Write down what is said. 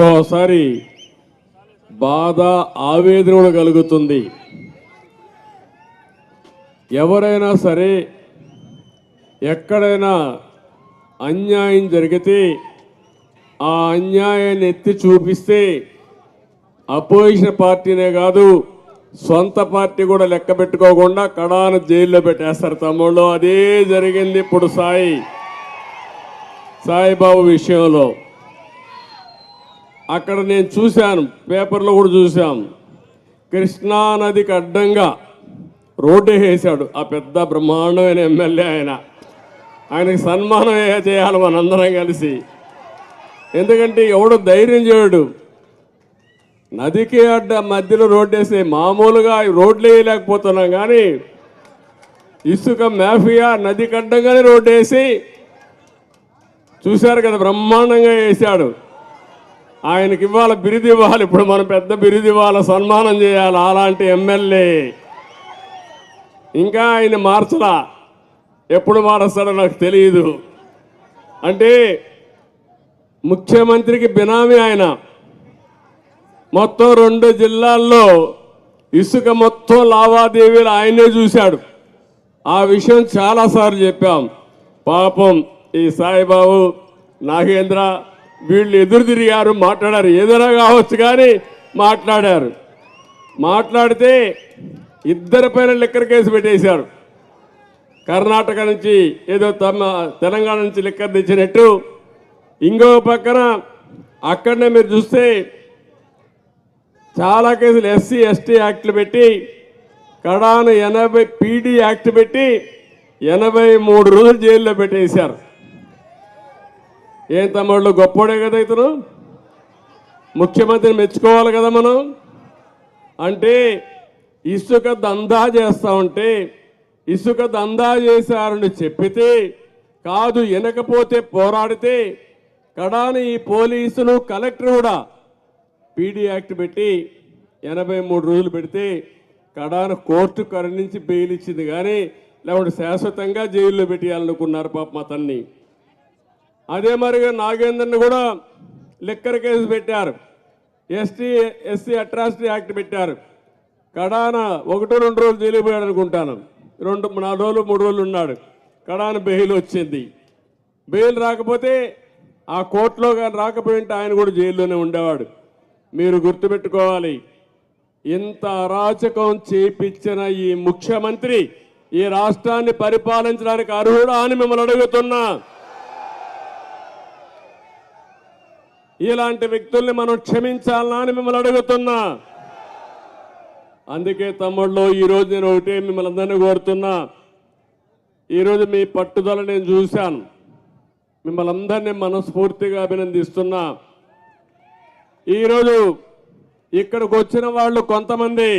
ఓసారి బాధ ఆవేదన కూడా కలుగుతుంది. ఎవరైనా సరే ఎక్కడైనా అన్యాయం జరిగితే ఆ అన్యాయాన్ని ఎత్తి చూపిస్తే అపోజిషన్ పార్టీనే కాదు సొంత పార్టీ కూడా లెక్క పెట్టుకోకుండా కడాను జైల్లో పెట్టేస్తారు తమ్ముళ్ళు. అదే జరిగింది ఇప్పుడు సాయి. సాయిబాబు విషయంలో. అక్కడ నేను చూశాను పేపర్లో కూడా చూశాం కృష్ణా నదికి అడ్డంగా రోడ్డు వేసాడు. ఆ పెద్ద బ్రహ్మాండమైన ఎమ్మెల్యే ఆయన. ఆయనకి సన్మానం ఏ చేయాలి మనందరం కలిసి. ఎందుకంటే ఎవడు ధైర్యం చేయడు. నదికి అడ్డ మధ్యలో రోడ్డు వేసి మామూలుగా రోడ్లు వేయలేకపోతున్నాం కానీ ఇసుక మాఫియా నదికి అడ్డంగానే రోడ్డు వేసి చూశారు కదా బ్రహ్మాండంగా వేశాడు ఆయనకి ఇవ్వాలి బిరుదు ఇవ్వాలి. ఇప్పుడు మనం పెద్ద బిరుదు ఇవ్వాలి సన్మానం చేయాలి. అలాంటి ఎమ్మెల్యే ఇంకా ఆయన మార్చలా. ఎప్పుడు మారుస్తాడో నాకు తెలియదు. అంటే ముఖ్యమంత్రికి బినామీ ఆయన. మొత్తం రెండు జిల్లాల్లో ఇసుక మొత్తం లావాదేవీలు ఆయనే చూశాడు. ఆ విషయం చాలాసార్లు చెప్పాం. పాపం ఈ సాయిబాబు నాగేంద్ర వీళ్ళు ఎదురు తిరిగారు మాట్లాడారు. ఏదైనా కావచ్చు కానీ మాట్లాడారు. మాట్లాడితే ఇద్దరి పైన లిక్కర్ కేసు పెట్టేశారు. కర్ణాటక నుంచి ఏదో తమ తెలంగాణ నుంచి లిక్కర్ తెచ్చినట్టు. ఇంకో పక్కన అక్కడనే మీరు చూస్తే చాలా కేసులు ఎస్సీ ఎస్టీ యాక్ట్లు పెట్టి కడాను ఎనభై పీడీ యాక్ట్ పెట్టి ఎనభై మూడు రోజులు జైల్లో పెట్టేశారు. ఏం తమ్ముళ్ళు గొప్పోడే కదా ఇతను? ముఖ్యమంత్రిని మెచ్చుకోవాలి కదా మనం? అంటే ఇసుక దందా చేస్తా ఉంటే ఇసుక దందా చేశారని చెప్పితే కాదు వినకపోతే పోరాడితే కడాని ఈ పోలీసులు కలెక్టర్ కూడా పీడీ యాక్ట్ పెట్టి ఎనభై మూడు రోజులు పెడితే కడాన కోర్టు కరుణించి బెయిల్ ఇచ్చింది కానీ లేకుంటే శాశ్వతంగా జైల్లో పెట్టేయాలనుకున్నారు పాపం అతన్ని. అదే మరిగా నాగేందర్ని కూడా లిక్కర్ కేసు పెట్టారు. ఎస్టీ ఎస్సీ అట్రాసిటీ యాక్ట్ పెట్టారు. కడాన ఒకటో రెండు రోజులు జైలు అనుకుంటాను. రెండు నాలుగు రోజులు మూడు రోజులు ఉన్నాడు. కడాన బెయిల్ వచ్చింది. బెయిల్ రాకపోతే ఆ కోర్టులో కానీ రాకపోయింటే ఆయన కూడా జైల్లోనే ఉండేవాడు. మీరు గుర్తుపెట్టుకోవాలి. ఇంత అరాచకం చేపించిన ఈ ముఖ్యమంత్రి ఈ రాష్ట్రాన్ని పరిపాలించడానికి అర్హుడా అని మిమ్మల్ని అడుగుతున్నా. ఇలాంటి వ్యక్తుల్ని మనం క్షమించాలా అని మిమ్మల్ని అడుగుతున్నా. అందుకే తమ్ముళ్ళు ఈరోజు నేను ఒకటే మిమ్మల్ని అందరినీ కోరుతున్నా. ఈరోజు మీ పట్టుదల నేను చూశాను. మిమ్మల్ని అందరినీ మనస్ఫూర్తిగా అభినందిస్తున్నా. ఈరోజు ఇక్కడికి వచ్చిన వాళ్ళు కొంతమంది